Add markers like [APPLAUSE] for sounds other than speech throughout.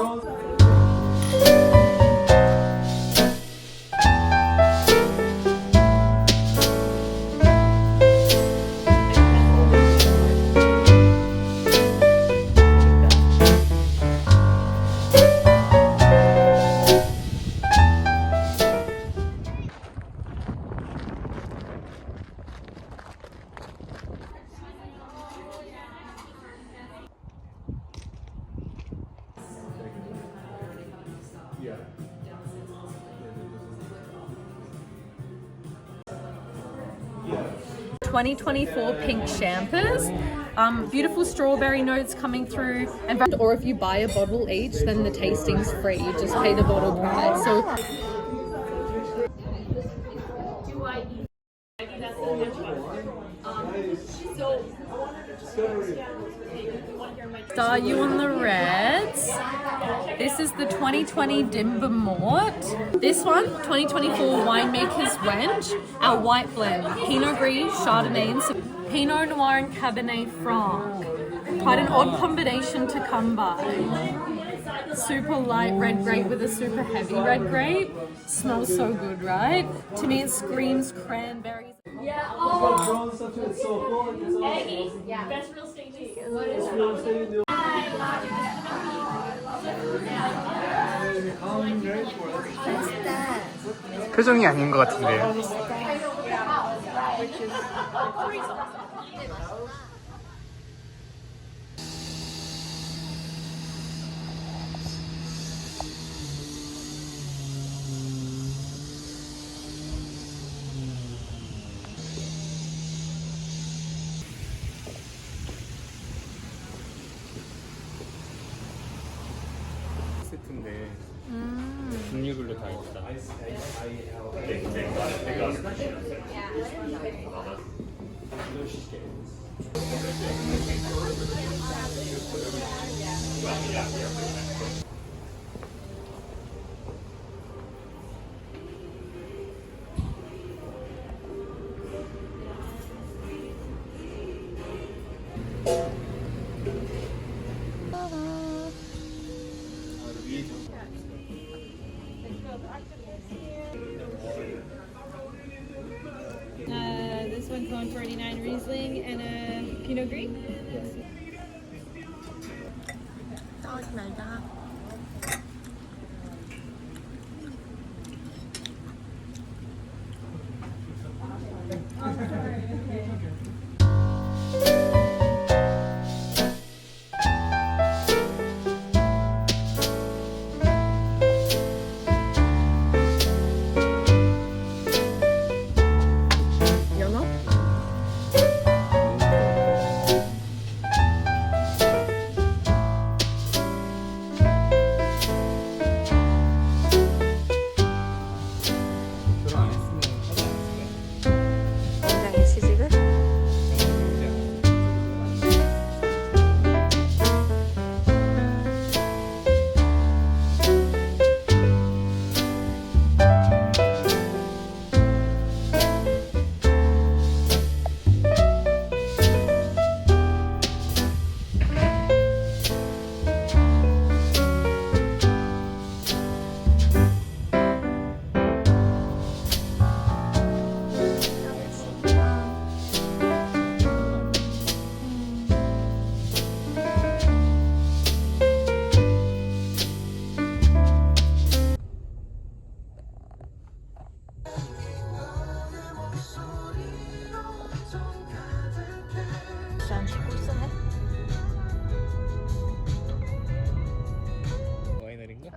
Rose. 2024 pink champers. Um, beautiful strawberry notes coming through. And or if you buy a bottle each, then the tasting's free. You just pay the bottle price. So are you on the reds? This is the 2020 Dimber Mort. This one, 2024 Winemaker's Wench, our white blend. Pinot Gris, Chardonnay, and Pinot Noir and Cabernet Franc. Quite an odd combination to come by. Super light red grape with a super heavy red grape. Smells so good, right? To me, it screams cranberries. 표정이 아닌 것 같은데요. [LAUGHS] 분류별로 다 있다. Riesling and a Pinot Gris. 결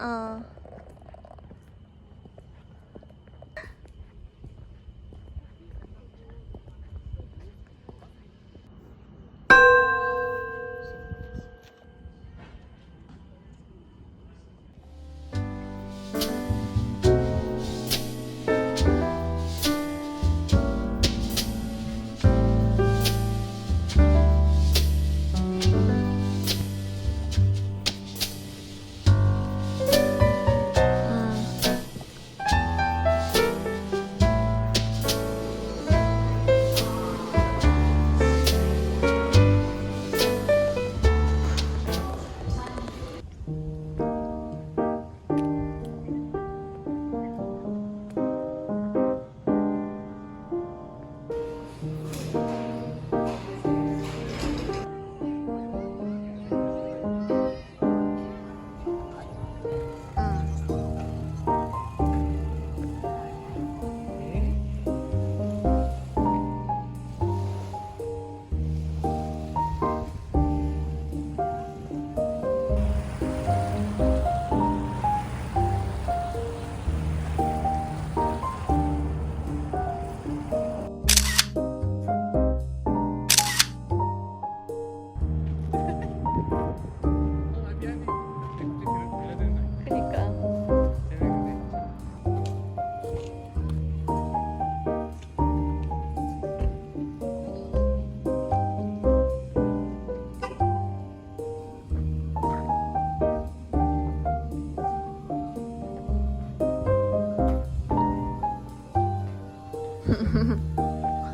嗯。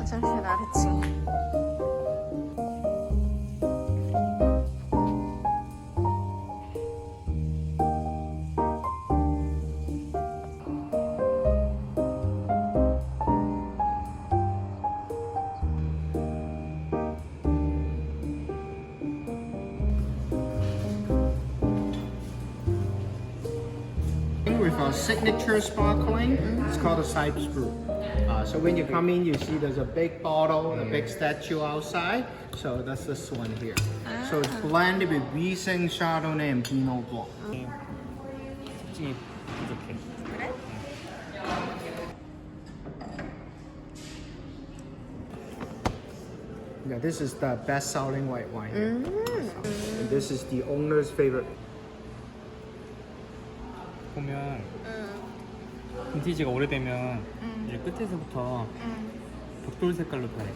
화장실 with our signature sparkling. Mm -hmm. It's called a side Group. Uh, so when you come in, you see there's a big bottle, a big statue outside. So that's this one here. So it's blended with Riesling, Chardonnay, and Pinot Blanc. 특징이 부족해. Yeah, this is the best-selling white wine. And this is the owner's favorite. 보면 빈티지가 오래되면 이제 끝에서부터 벽돌 색깔로 변해.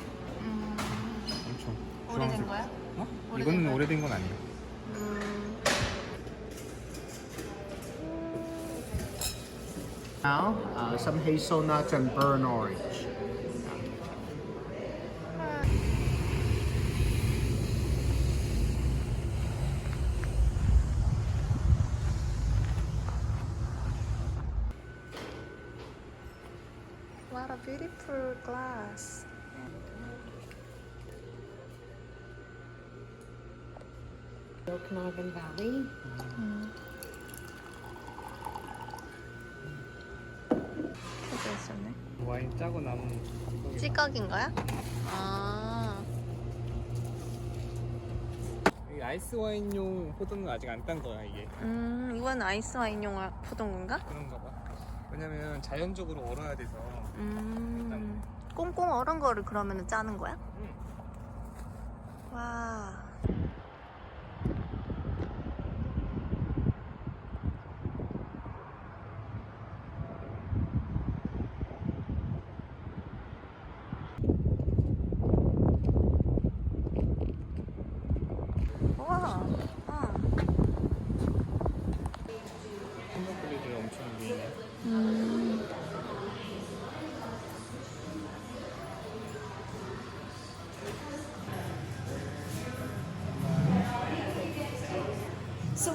엄청. 오래된 주황색. 거야? 어? 오래된 이거는 거야? 오래된 건 아니야. Now, uh, some hazelnuts and burnt orange. What beautiful glass. Okanagan Valley. 이렇게 있었네. 와인 짜고 남은 찌꺼기인 거야? 아. 이 아이스 와인용 포도는 아직 안 딴 거야 이게. 음, 이건 아이스 와인용 포던 건가? 그런가 봐. 왜냐면 자연적으로 얼어야 돼서. 음. 꽁꽁 얼은 거를 그러면 짜는 거야? 응.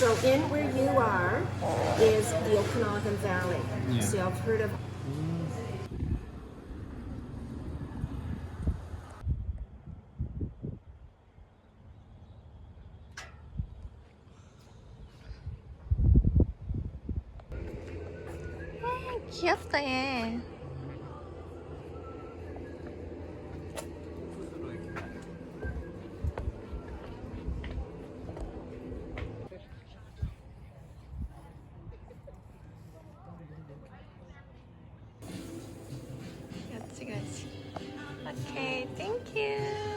so in where you are is the Okanagan Valley. Yeah. So I've heard of. 귀엽다 얘. Okay, thank you.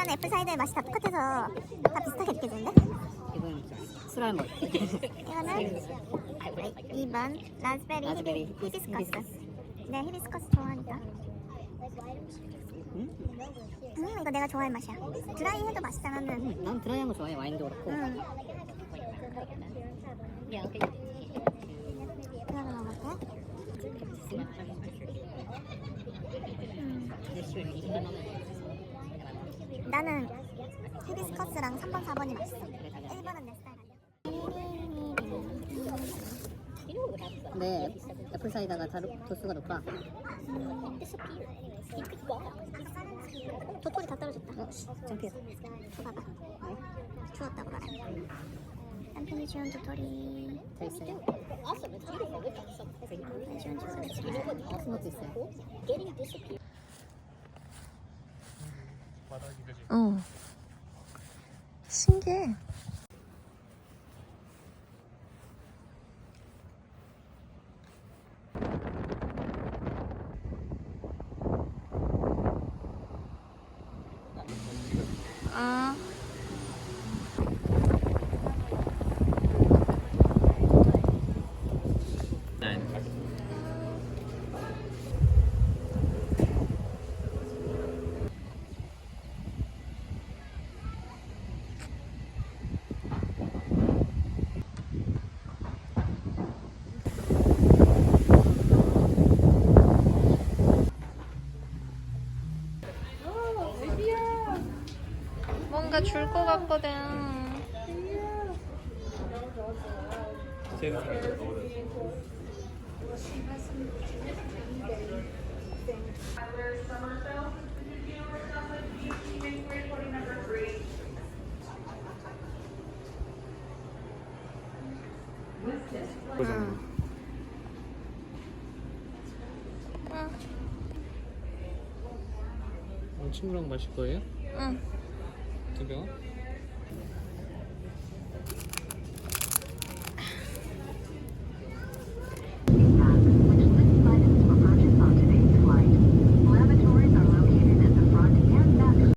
아는 애플 사이다의 맛이 다 똑같아서 다 비슷하게 느껴지는데? 이건 술알 맛. 이거는 2번 라즈베리, 라즈베리 히비- 히비스커스. 네, 히비스커스 좋아하니까. 음, 이거 내가 좋아할 맛이야. 드라이 해도 맛있잖아. 는 난 드라이한 거 좋아해. 와인도 그렇고. 음. 그다음에 먹을게. 음. 나는 히비스커스랑 3번, 4번이 맛있어. 1번은 내 스타일 아니야. 근데 애플 사이다가 다 도수가 높아. 도토리 다 떨어졌다. 어, 씨, 창피해. 줘봐봐. 주웠다고 말해. 남편이 지운 도토리. 저 있어요. 남편이 지운 도토리. 있어요. 어. 신기해. 뭔가 줄 것 같거든. 친구랑 마실 거예요? 응. 두 병?